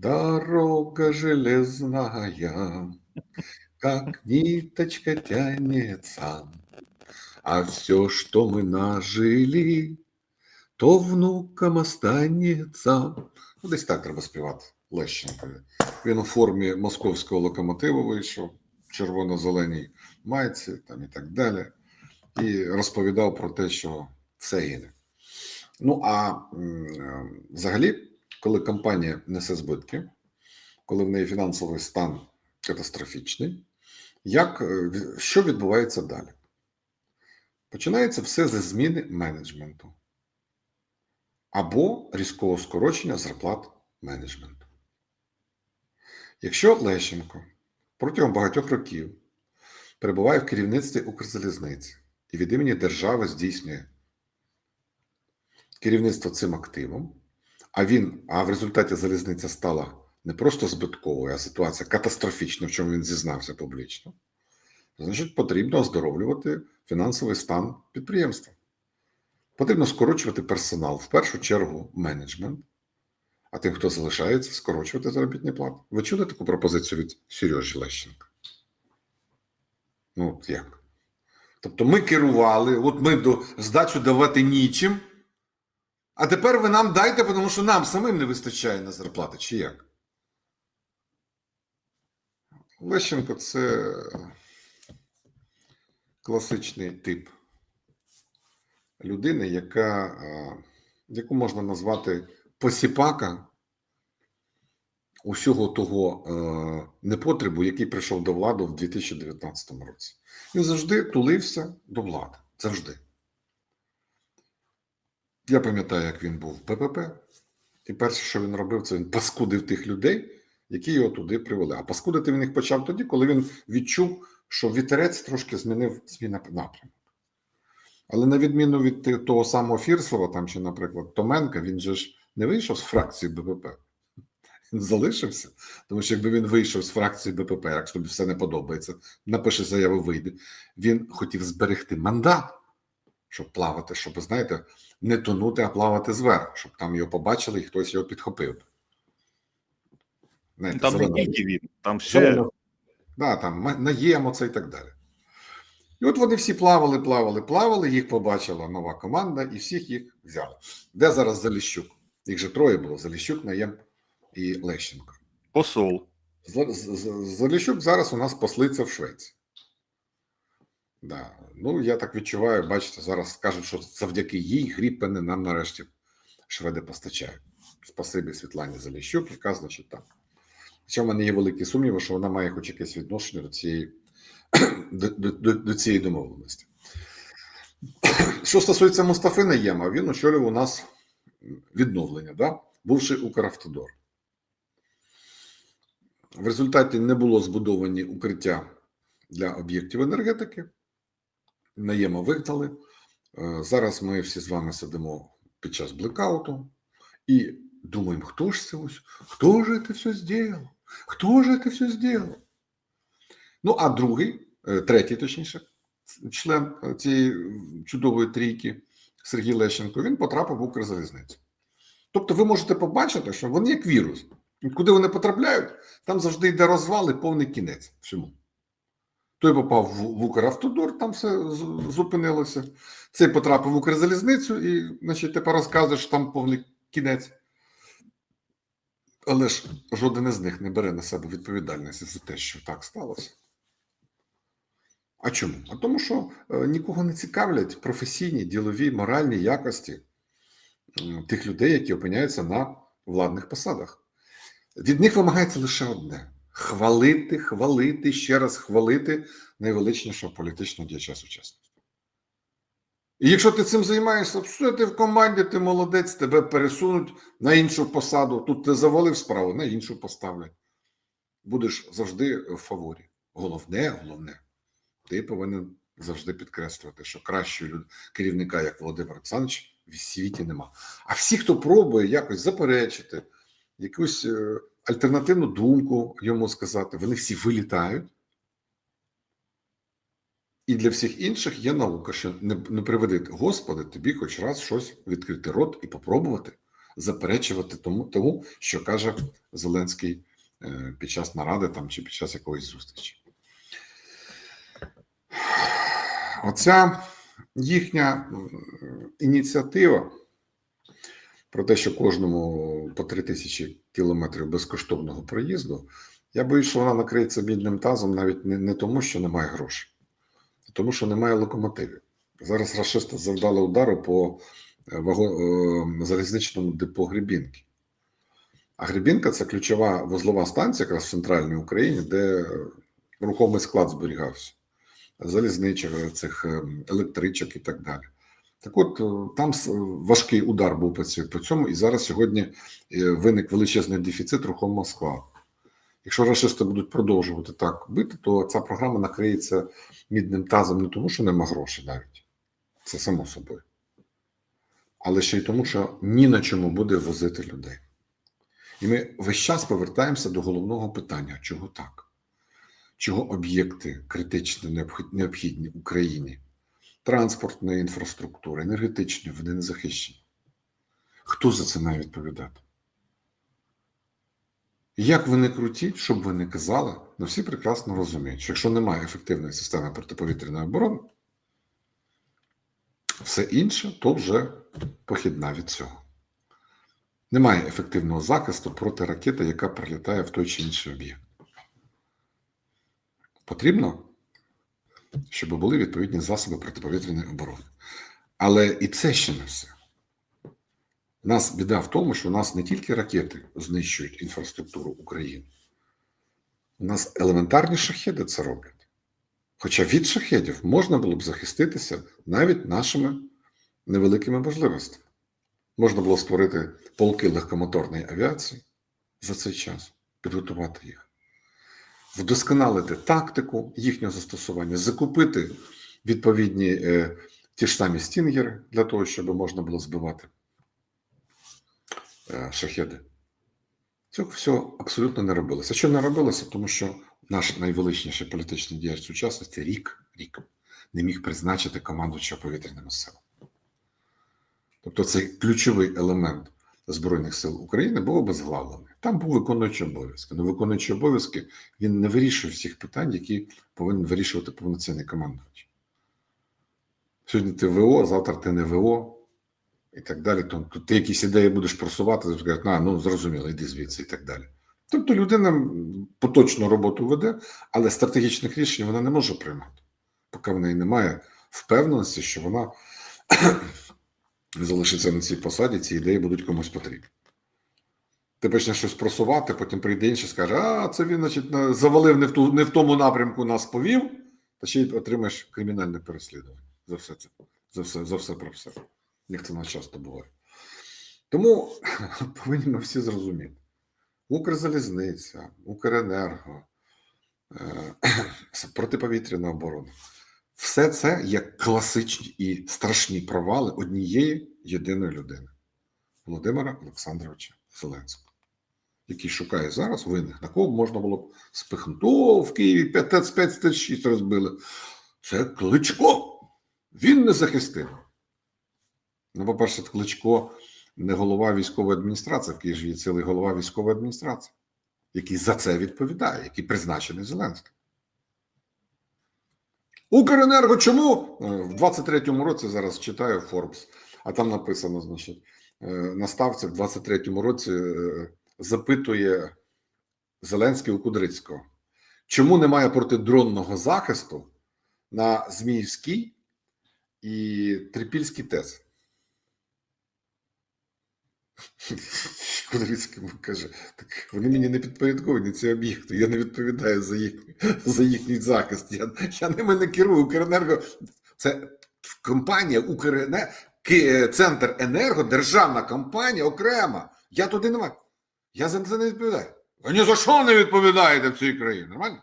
Дорога железная, как ниточка тянется, а все, что мы нажили, то внукам останеться. Ну, десь так треба співати Лещенкові. Він у формі московського локомотиву вийшов, червоно-зеленій майці там і так далі. І розповідав про те, що все гине. Ну а взагалі, коли компанія несе збитки, коли в неї фінансовий стан катастрофічний, як, е, що відбувається далі? Починається все зі зміни менеджменту або різкого скорочення зарплат менеджменту. Якщо Лещенко протягом багатьох років перебуває в керівництві Укрзалізниці і від імені держави здійснює керівництво цим активом, а він, а в результаті залізниця стала не просто збитковою, а ситуація катастрофічна, в чому він зізнався публічно, значить потрібно оздоровлювати фінансовий стан підприємства. Потрібно скорочувати персонал, в першу чергу менеджмент, а тим, хто залишається, скорочувати заробітні плати. Ви чули таку пропозицію від Сережі Лещенка? Ну, як? Тобто ми керували, от ми до здачу давати нічим, а тепер ви нам дайте, тому що нам самим не вистачає на зарплати, чи як? Лещенко це класичний тип людини, яка, яку можна назвати посіпака усього того е, непотребу, який прийшов до влади в 2019 році. Він завжди тулився до влади. Завжди. Я пам'ятаю, як він був в БПП, і перше, що він робив, це він паскудив тих людей, які його туди привели. А паскудити він їх почав тоді, коли він відчув, що вітерець трошки змінив зміна напрямок. Але на відміну від того самого Фірсова, там чи, наприклад, Томенка, він же ж не вийшов з фракції БПП. Він залишився, тому що якби він вийшов з фракції БПП, як тобі все не подобається, напише заяву, вийде. Він хотів зберегти мандат, щоб плавати, щоб, знаєте, не тонути, а плавати зверху, щоб там його побачили і хтось його підхопив. Знаєте, Там не тільки він, там ще Да, там наємо це і так далі. І от вони всі плавали, плавали, плавали, їх побачила нова команда, і всіх їх взяли. Де зараз Заліщук? Їх же троє було: Заліщук, Наєм і Лещенко. посол. Заліщук зараз у нас послиця в Швеції. Да. Ну, я так відчуваю, бачите, зараз скажуть, що завдяки їй гріпени нам нарешті шведи постачають. Спасибі Світлані Заліщук, яка, значить, так. Хоча в мене є великі сумніви, що вона має хоч якесь відношення до цієї, до, до, до цієї домовленості. Що стосується Мустафи Наєма, він очолював у нас відновлення, да? бувши Укравтодор. В результаті не було збудовані укриття для об'єктів енергетики. Наєма вигнали. Е, Зараз ми всі з вами сидимо під час блекауту і думаємо, хто ж це ось, хто ж це все зробив? Хто ж це все зробив? Ну, а другий, е, третій, точніше, член е, цієї чудової трійки Сергій Лещенко, він потрапив в Укрзалізницю. Тобто ви можете побачити, що вони як вірус. Куди вони потрапляють, там завжди йде розвал і повний кінець всьому. Той попав в, Укравтодор, там все зупинилося. Цей потрапив в Укрзалізницю і, значить, тепер розказує, що там повний кінець. Але ж жоден із них не бере на себе відповідальність за те, що так сталося. А чому? А тому, що е, нікого не цікавлять професійні, ділові, моральні якості тих людей, які опиняються на владних посадах. Від них вимагається лише одне: хвалити, хвалити, ще раз хвалити найвеличнішого політичного діяча сучасності. І якщо ти цим займаєшся, все, ти в команді, ти молодець, тебе пересунуть на іншу посаду. Тут ти завалив справу, на іншу поставлять. Будеш завжди в фаворі. Головне, головне, ти повинен завжди підкреслювати, що кращого керівника, як Володимир Олександрович, в світі нема. А всі, хто пробує якось заперечити, якусь е, альтернативну думку йому сказати, вони всі вилітають. І для всіх інших є наука, що не, не приведи, Господи, тобі хоч раз щось відкрити рот і попробувати заперечувати тому, тому що каже Зеленський е, під час наради там чи під час якоїсь зустрічі. Оця їхня ініціатива про те, що кожному по три тисячі кілометрів безкоштовного проїзду, я боюсь, що вона накриється бідним тазом навіть не, не тому, що немає грошей, а тому, що немає локомотивів. Зараз рашисти завдали удару по е, е, залізничному депо Гребінки. А Гребінка це ключова вузлова станція, якраз в центральній Україні, де рухомий склад зберігався, залізничок, цих е, електричок і так далі. Так от е, там важкий удар був по цьому, і зараз сьогодні е, виник величезний дефіцит рухомого складу. Якщо рашисти будуть продовжувати так бити, то ця програма накриється мідним тазом не тому, що нема грошей навіть. Це само собою. Але ще й тому, що ні на чому буде возити людей. І ми весь час повертаємося до головного питання: чого так? Чого об'єкти критично необхідні Україні? Транспортної інфраструктури, енергетичної, вони не захищені. Хто за це має відповідати? Як ви не крутіть, щоб ви не казали, ну всі прекрасно розуміють, що якщо немає ефективної системи протиповітряної оборони, все інше то вже похідна від цього. Немає ефективного захисту проти ракети, яка прилітає в той чи інший об'єкт. Потрібно, щоб були відповідні засоби протиповітряної оборони. Але і це ще не все. У нас біда в тому, що у нас не тільки ракети знищують інфраструктуру України, у нас елементарні шахеди це роблять. Хоча від шахедів можна було б захиститися навіть нашими невеликими можливостями. Можна було створити полки легкомоторної авіації за цей час, підготувати їх, вдосконалити тактику їхнього застосування, закупити відповідні е, ті ж самі стінгери для того, щоб можна було збивати е, шахеди. Цього всього абсолютно не робилося. Що не робилося? Тому що наш найвеличніший політичний діяч сучасності рік, рік не міг призначити командуючого повітряними силами. Тобто цей ключовий елемент Збройних сил України був обезглавлений. Там був виконуючий обов'язки. Но виконуючий обов'язки він не вирішує всіх питань, які повинен вирішувати повноцінний командувач. Сьогодні ти ВО, завтра ти не ВО, і так далі. Тобто ти якісь ідеї будеш просувати, то кажуть, на, ну зрозуміло, йди звідси і так далі. Тобто людина поточну роботу веде, але стратегічних рішень вона не може приймати, поки в неї немає впевненості, що вона залишиться на цій посаді, ці ідеї будуть комусь потрібні. Ти почнеш щось просувати, потім прийде інший скаже, а це він, значить, завалив не в, ту, не в тому напрямку нас повів, та ще й отримаєш кримінальне переслідування за все це, за все, за все про все. Як це у нас часто буває. Тому повинні ми всі зрозуміти. Укрзалізниця, Укренерго, е, протиповітряна оборона. Все це є класичні і страшні провали однієї єдиної людини Володимира Олександровича Зеленського, який шукає зараз винних, на кого можна було б спихнути. О, в Києві 5 розбили. Це Кличко. Він не захистив. Ну, по-перше, Кличко не голова військової адміністрації, в Києві цілий голова військової адміністрації, який за це відповідає, який призначений Зеленським. Укренерго чому? Е, В 23-му році зараз читаю Forbes, а там написано, значить, е, на ставці в 23-му році е, запитує Зеленський у Кудрицького, чому немає протидронного захисту на Зміївській і Трипільській ТЕС? Кудрицький каже, так вони мені не підпорядковані ці об'єкти. Я не відповідаю за їхній за їхній захист. Я, я ними не керую. Укренерго це компанія Укренерго, Центр Енерго, державна компанія окрема. Я туди не маю. Я за це не відповідаю. Ви ні за що не відповідаєте в цій країні? Нормально?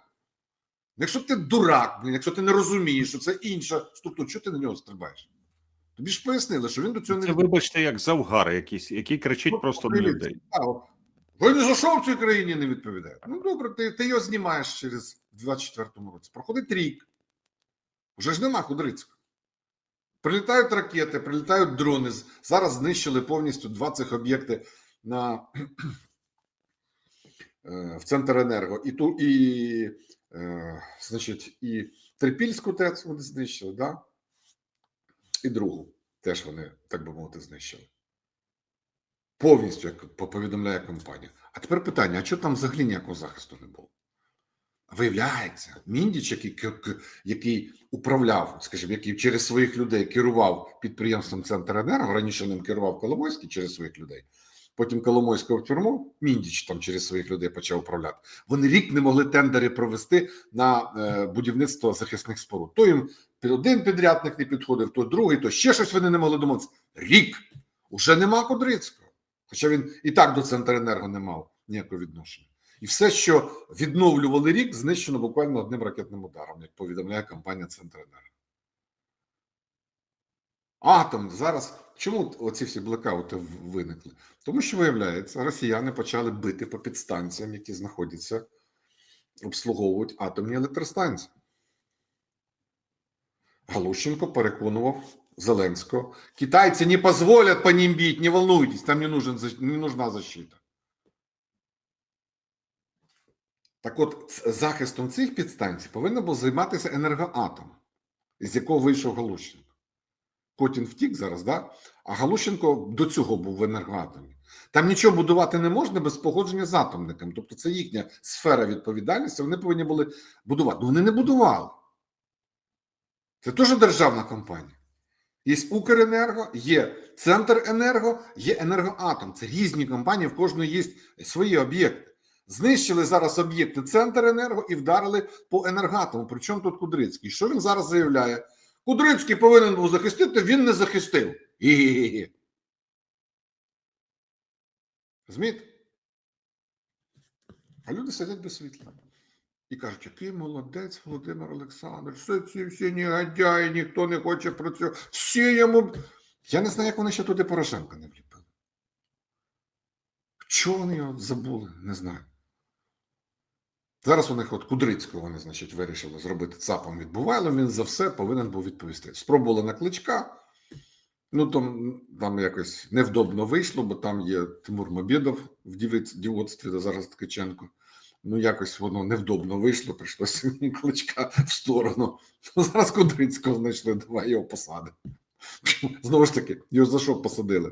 Якщо ти дурак, якщо ти не розумієш, що це інша структура, чого ти на нього стрибаєш? Тобі ж пояснили, що він до цього не Це, вибачте, як завгар якийсь, який кричить Ну, просто на людей. Ви ні за що в цій країні не відповідаєте? Ну добре, ти, ти його знімаєш через 24-му році. Проходить рік. Вже ж нема Кудрицького. Прилітають ракети, прилітають дрони. Зараз знищили повністю два цих об'єкти на в центр енерго. І ту, і, е, значить, і Трипільську ТЕЦ вони знищили, да? і другу теж вони, так би мовити, знищили. Повністю, як повідомляє компанія. А тепер питання: а чого там взагалі ніякого захисту не було? Виявляється, Міндіч, який, який управляв, скажімо, який через своїх людей керував підприємством Центр Енерго, раніше ним керував Коломойський через своїх людей. Потім Коломойського в тюрму, Міндіч там через своїх людей почав управляти. Вони рік не могли тендери провести на е, будівництво захисних споруд. То їм один підрядник не підходив, то другий, то ще щось вони не могли домовитися. Рік уже нема Кудрицького. Хоча він і так до Центренерго не мав ніякого відношення. І все, що відновлювали рік, знищено буквально одним ракетним ударом, як повідомляє компанія Центренерго. Атом зараз. Чому оці всі блекаути виникли? Тому що, виявляється, росіяни почали бити по підстанціям, які знаходяться, обслуговують атомні електростанції. Галущенко переконував Зеленського. Китайці не дозволять по ним бити, не волнуйтесь, там не, нужен, не нужна защита. Так от, захистом цих підстанцій повинен був займатися енергоатом, з якого вийшов Галущенко. Котін втік зараз, да? а Галущенко до цього був в енергоатомі. Там нічого будувати не можна без погодження з атомниками. Тобто це їхня сфера відповідальності. Вони повинні були будувати. Ну вони не будували. Це теж державна компанія. Є Укренерго, є Центр Енерго, є Енергоатом. Це різні компанії, в кожної є свої об'єкти. Знищили зараз об'єкти Центр Енерго і вдарили по енергатому. Причому тут Кудрицький. Що він зараз заявляє? Кудрицький повинен був захистити, він не захистив. Гі-гі-гі. Розумієте? А люди сидять без світла. І кажуть, який молодець Володимир Олександрович, все ці всі негодяї, ніхто не хоче працювати. Всі йому. Я не знаю, як вони ще туди Порошенка не вліпили. Чого вони його забули? Не знаю. Зараз у них от Кудрицького вони, значить, вирішили зробити ЦАПом відбувайло. Він за все повинен був відповісти. Спробували на кличка. Ну там, там якось невдобно вийшло, бо там є Тимур Мобєдов в дівоцтві, де зараз Ткаченко. Ну, якось воно невдобно вийшло, прийшлося кличка в сторону. Ну, Зараз Кудрицького знайшли, давай його посадимо. Знову ж таки, його за що посадили?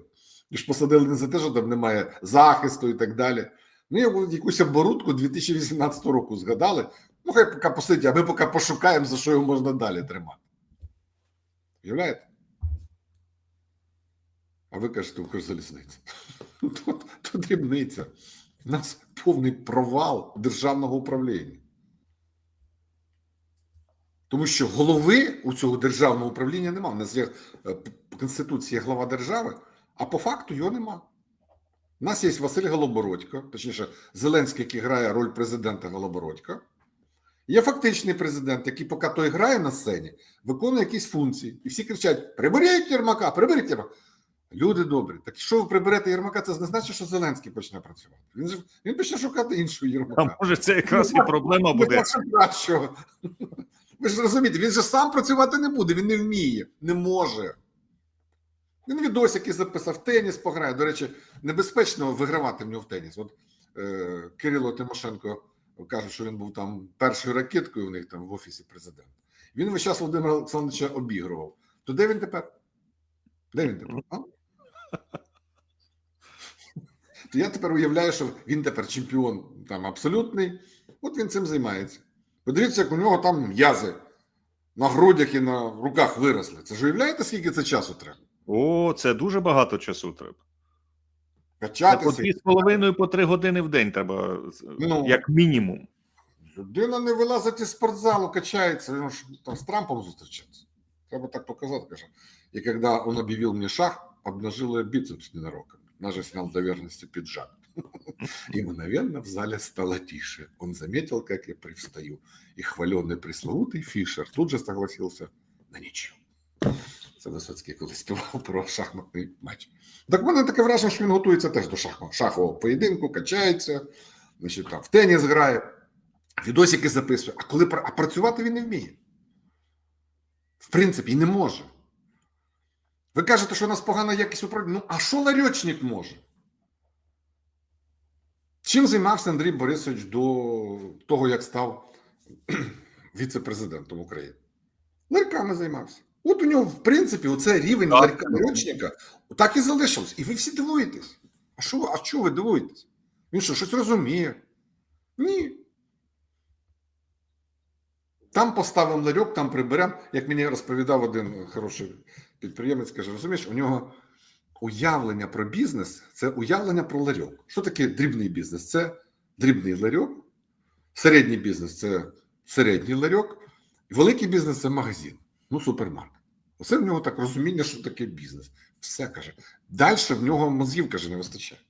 І ж посадили не за те, що там немає захисту і так далі. Ну, його якусь оборудку 2018 року згадали. Ну, хай поки посидять, а ми поки пошукаємо, за що його можна далі тримати. Уявляєте? А ви кажете, Укрзалізниця. Тут, тут дрібниця. У нас повний провал державного управління. Тому що голови у цього державного управління немає. У нас є е, по Конституції є глава держави, а по факту його нема. У нас є Василь Голобородько, точніше, Зеленський, який грає роль президента Голобородька. Є фактичний президент, який, поки той грає на сцені, виконує якісь функції. І всі кричать: приберіть Єрмака, приберіть Єрмака. Люди добрі, так що ви приберете Єрмака, це не значить, що Зеленський почне працювати. Він він почне шукати іншого А Єрмака. може це якраз і проблема буде. Ви ж розумієте, він же сам працювати не буде, він не вміє, не може. Він відосики записав, теніс пограє. До речі, небезпечно вигравати в нього в теніс. От е, Кирило Тимошенко каже, що він був там першою ракеткою у них там в офісі президента. Він весь час Володимира Олександровича обігрував. То де він тепер? Де він тепер? А? То я тепер уявляю, що він тепер чемпіон там абсолютний. От він цим займається. Подивіться, як у нього там м'язи на грудях і на руках виросли. Це ж уявляєте, скільки це часу треба? О, це дуже багато часу треба. Це по Качатися. дві з половиною по три години в день треба, Ну. як мінімум. Людина не вилазить із спортзалу, качається, він ж там з Трампом зустрічається. Треба так показати, каже. И когда он объявил мне шаг, обнажила бицепс ненароком. Даже снял до верности пиджак. И мгновенно в зале стало тише. Он заметил, как я привстаю. И хваленый пресловутый Фишер тут же согласился на нічого. Це Висоцький колись співав про шахматний матч. Так в мене таке враження, що він готується теж до шахмат, шахового поєдинку, качається, значить, там, в теніс грає, відосики записує. А коли а працювати він не вміє. В принципі, і не може. Ви кажете, що у нас погана якість управління. Ну, а що ларьочник може? Чим займався Андрій Борисович до того, як став віце-президентом України? Ларьками займався. От у нього, в принципі, оце рівень ларька так і залишився. І ви всі дивуєтесь. А що, ви- а чого ви дивуєтесь? Він що, щось розуміє? Ні. Там поставимо ларьок, там приберемо. Як мені розповідав один хороший підприємець, каже, розумієш, у нього уявлення про бізнес це уявлення про ларьок. Що таке дрібний бізнес? Це дрібний ларьок, середній бізнес це середній ларьок, великий бізнес це магазин, ну супермаркет. Оце в нього так розуміння, що таке бізнес. Все каже. Далі в нього мозгів каже, не вистачає.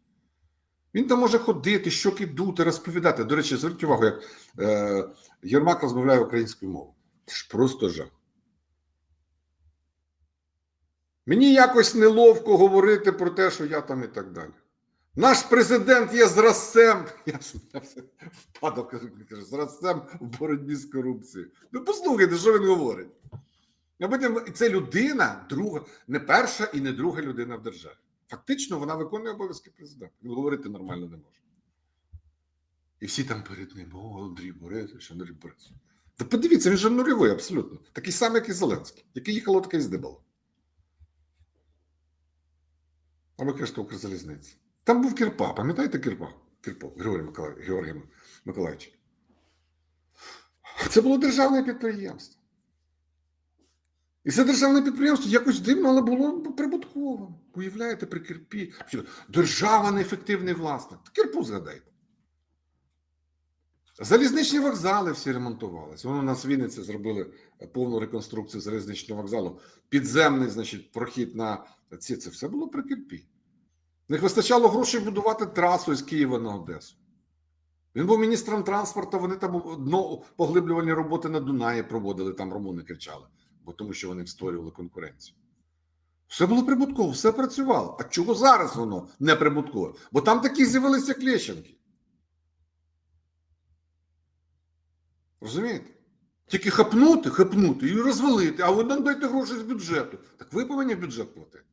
Він там може ходити, щоки дути, розповідати. До речі, зверніть увагу, як е, Єрмак розмовляє українською мовою. Це ж просто жах. Мені якось неловко говорити про те, що я там і так далі. Наш президент є зразцем. Я впадав, кажу, зразцем в боротьбі з корупцією. Ну послухайте, що він говорить. Це людина, друга, не перша і не друга людина в державі. Фактично, вона виконує обов'язки президента. Він говорити нормально не може. І всі там перед ним, о, Андрій Борисович, Андрій Борисович. Та подивіться, він же нульовий абсолютно. Такий самий, як і Зеленський, який їхало, таке і здибало. А ви кажете, Укрзалізниця. Там був Кірпа, пам'ятаєте Кірпа? Кірпо, Григорій Миколаїв, Георгій Миколаївич. Це було державне підприємство. І це державне підприємство якось дивно, але було прибутковим. Уявляєте, при Кірпі. Держава неефективний власник. Кірпу згадайте. Залізничні вокзали всі ремонтувалися. Вони у нас в Вінниці зробили повну реконструкцію залізничного вокзалу. Підземний, значить, прохід на ці. Це все було при Кірпі. Не вистачало грошей будувати трасу з Києва на Одесу. Він був міністром транспорту, вони там дно поглиблювальні роботи на Дунаї проводили, там румуни кричали, бо тому що вони створювали конкуренцію. Все було прибутково, все працювало. А чого зараз воно не прибуткове? Бо там такі з'явилися клещенки. Розумієте? Тільки хапнути, хапнути і розвалити, а ви нам дайте гроші з бюджету. Так ви повинні бюджет платити.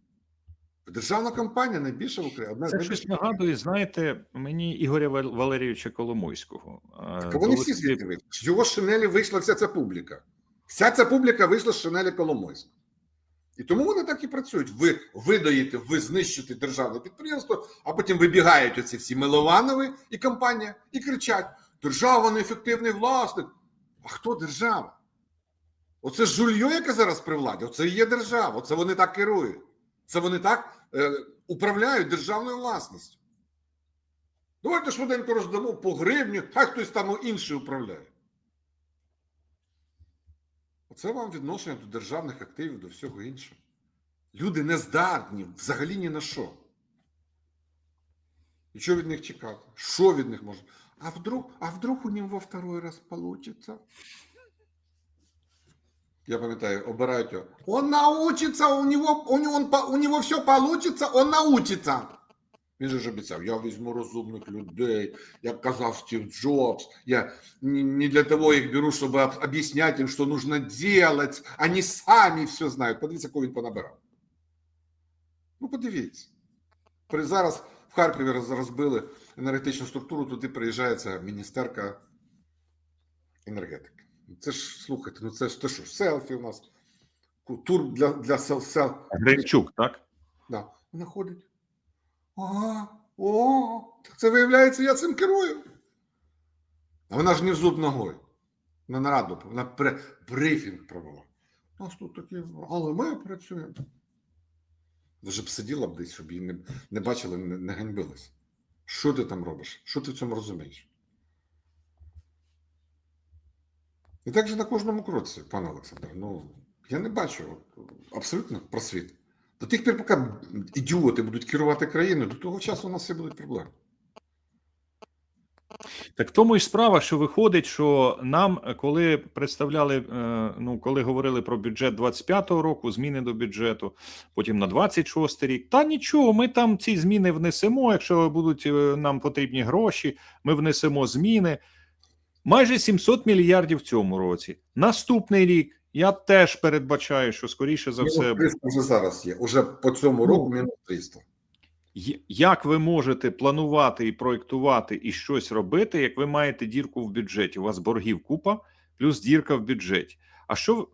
Державна компанія найбільша в Україні. Одна Це найбільших. щось нагадує, знаєте, мені Ігоря Валерійовича Коломойського. Е, Так вони всі звідти вийшли. З його шинелі вийшла вся ця публіка. Вся ця публіка вийшла з шинелі Коломойського. І тому вони так і працюють. Ви видаєте, ви знищите державне підприємство, а потім вибігають оці всі Милованови і компанія і кричать: держава неефективний власник. А хто держава? Оце жульйо, яке зараз при владі, оце і є держава, оце вони так керують. Це вони так е, управляють державною власністю. Давайте швиденько роздамо по гривню, хай хтось там інший управляє. Оце вам відношення до державних активів, до всього іншого. Люди не здатні взагалі ні на що. І що від них чекати? Що від них може? А вдруг, а вдруг у нього второй раз получится? Я пам'ятаю, обирають його. Он научится, у него, у него, у него все получится, он научится. Він же ж обіцяв, я візьму розумних людей, як казав Стів Джобс. Я не для того їх беру, щоб об'ясняти їм, що нужно делать. Они самі все знають. Подивіться, кого він понабирав. Ну, подивіться. При- Зараз в Харкові розбили енергетичну структуру, туди приїжджає ця міністерка енергетики. Це ж, слухайте, ну це ж те що, селфі у нас. Тур для, для сел, сел. Гринчук, так? Да. Вона ходить. Ага, о, так це виявляється, я цим керую. А вона ж не в зуб ногою. На нараду, на брифінг провела. У нас тут такі, але ми працюємо. Вже б сиділа б десь, щоб її не, не бачили, не, не ганьбилась. Що ти там робиш? Що ти в цьому розумієш? І так же на кожному кроці, пане Олександр. Ну, я не бачу абсолютно просвіт. До тих пір, поки ідіоти будуть керувати країною, до того часу у нас все будуть проблеми. Так в тому ж справа, що виходить, що нам, коли представляли, е, ну коли говорили про бюджет 25-го року, зміни до бюджету, потім на 26-й рік, та нічого, ми там ці зміни внесемо. Якщо будуть е, нам потрібні гроші, ми внесемо зміни. Майже 700 мільярдів в цьому році. Наступний рік Я теж передбачаю, що скоріше за все 300 вже зараз є. Уже по цьому Ну, року мінус 300. Як ви можете планувати і проєктувати і щось робити, як ви маєте дірку в бюджеті? У вас боргів купа, плюс дірка в бюджеті. А що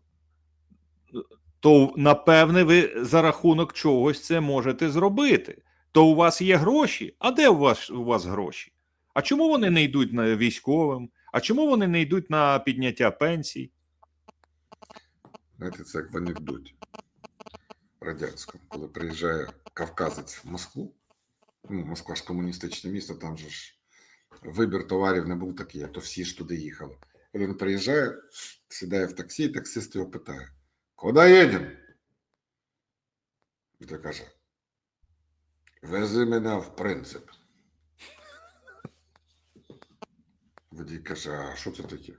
то напевне ви за рахунок чогось це можете зробити? То у вас є гроші. А де у вас у вас гроші? А чому вони не йдуть на військовим? А чому вони не йдуть на підняття пенсій? Знаєте, це як в анекдоті радянському, коли приїжджає кавказець в Москву. Ну, Москва ж комуністичне місто, там же ж вибір товарів не був такий, а то всі ж туди їхали. Коли він приїжджає, сідає в таксі, і таксист його питає: Куди їдемо? І той каже: Вези мене в принцип. Водій каже, а що це таке?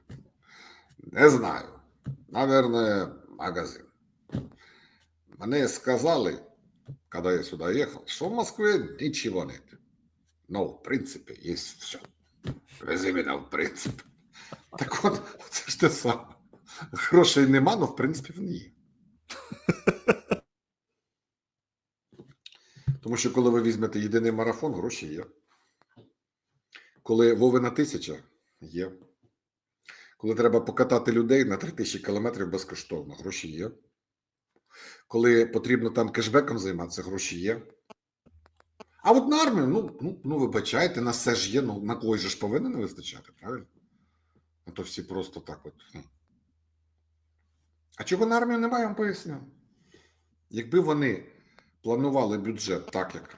Не знаю. Наверное, магазин. Мне сказали, когда я сюда ехал, что в Москве ничего нет. Но в принципе есть все. Вези меня в принципе. Так от, це ж те саме. Грошей нема, але в принципі вони є. Тому що коли ви візьмете єдиний марафон, гроші є. Коли Вовина тисяча є. Коли треба покатати людей на 3000 кілометрів безкоштовно, гроші є. Коли потрібно там кешбеком займатися, гроші є. А от на армію, ну, ну, ну вибачайте, на все ж є, ну на когось же ж повинно не вистачати, правильно? А то всі просто так от. А чого на армію немає, я вам поясню. Якби вони планували бюджет так, як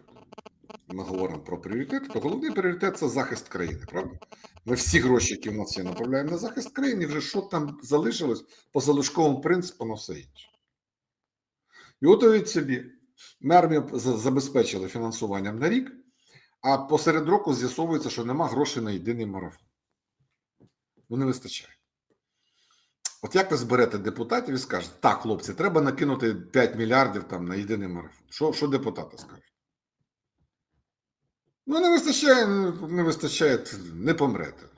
ми говоримо про пріоритети, то головний пріоритет це захист країни, правда? Ми всі гроші, які в нас є, направляємо на захист країни, вже що там залишилось по залишковому принципу на все інше. І от уявіть собі, ми армію забезпечили фінансуванням на рік, а посеред року з'ясовується, що нема грошей на єдиний марафон. Ну, не вистачає. От як ви зберете депутатів і скажете, так, хлопці, треба накинути 5 мільярдів там на єдиний марафон. Що, що депутати скажуть? Ну, не вистачає, не вистачає, не помрете.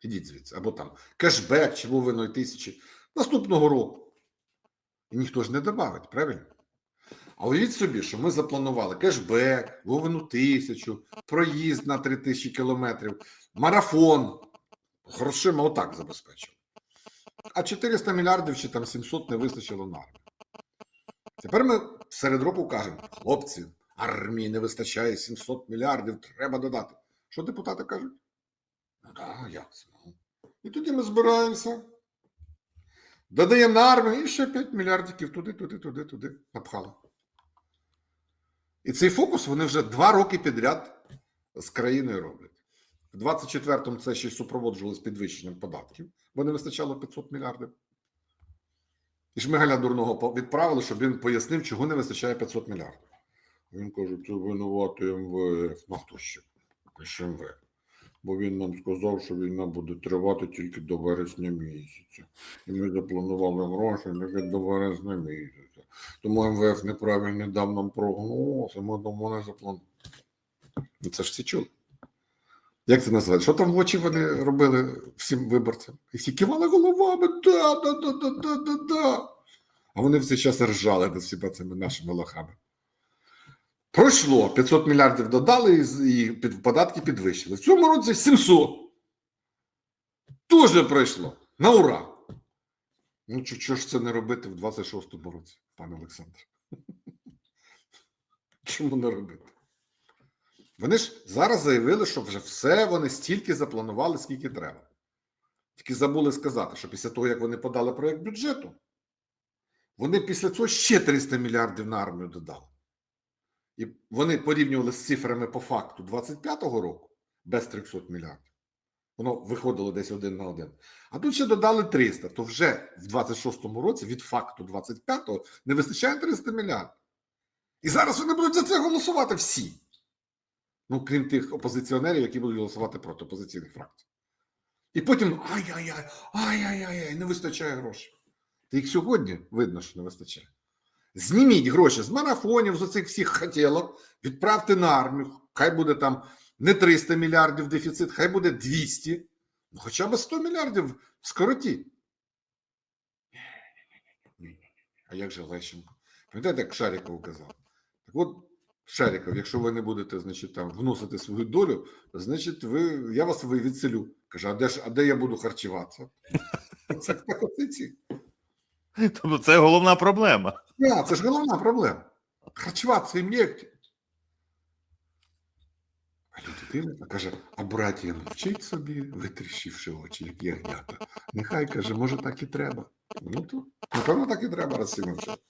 Ідіть звідси. Або там кешбек чи вовиної тисячі наступного року. І ніхто ж не додавить, правильно? А уявіть собі, що ми запланували кешбек, вовину тисячу, проїзд на 3 тисячі кілометрів, марафон. Грошима отак забезпечив. А 400 мільярдів чи там 700 не вистачило на армію. Тепер ми серед року кажемо: хлопці, армії не вистачає 700 мільярдів, треба додати. Що депутати кажуть? Ну так, ясно. І тоді ми збираємося. Додаємо на армію і ще 5 мільярдів туди, туди, туди, туди напхали. І цей фокус вони вже два роки підряд з країною роблять. В 24-му це ще й супроводжувалось підвищенням податків, бо не вистачало 500 мільярдів. І Шмигаля дурного відправили, щоб він пояснив, чого не вистачає 500 мільярдів. Він каже, це винуватий МВФ. Ну хто ще? Ще МВФ. Бо він нам сказав, що війна буде тривати тільки до вересня місяця. І ми запланували гроші тільки до вересня місяця. Тому МВФ неправильно дав нам прогноз, і ми тому не запланували. Ну це ж всі чули. Як це називається? Що там в очі вони робили всім виборцям? І всі кивали головами, да, да, да, да, да, да, да. А вони в цей час ржали над всіма цими нашими лохами. Пройшло, 500 мільярдів додали і, податки підвищили. В цьому році 700. Дуже пройшло. На ура. Ну, чого ж це не робити в 26-му році, пане Олександр? Чому не робити? Вони ж зараз заявили, що вже все вони стільки запланували, скільки треба. Тільки забули сказати, що після того, як вони подали проєкт бюджету, вони після цього ще 300 мільярдів на армію додали. І вони порівнювали з цифрами по факту 25-го року без 300 мільярдів. Воно виходило десь один на один. А тут ще додали 300, то вже в 26-му році від факту 25-го не вистачає 300 мільярдів. І зараз вони будуть за це голосувати всі. Ну, крім тих опозиціонерів, які будуть голосувати проти опозиційних фракцій. І потім ай-яй-яй, ай-яй-яй, не вистачає грошей. Та їх сьогодні видно, що не вистачає. Зніміть гроші з марафонів, з оцих всіх хотілок, відправте на армію. Хай буде там не 300 мільярдів дефіцит, хай буде 200. Ну, хоча б 100 мільярдів скоротіть. А як же Лещенко? Пам'ятаєте, як Шаріков казав? Так от, Шаріков, якщо ви не будете, значить, там вносити свою долю, значить, ви, я вас відселю. Каже, а де ж, а де я буду харчуватися? Це так оці. Тобто це головна проблема. Да, це ж головна проблема. Харчуватися їм негде. А людина каже, а братія навчить собі, витріщивши очі, як ягнята. Нехай каже, може, так і треба. Ну то, напевно, так і треба, раз всі мовчать.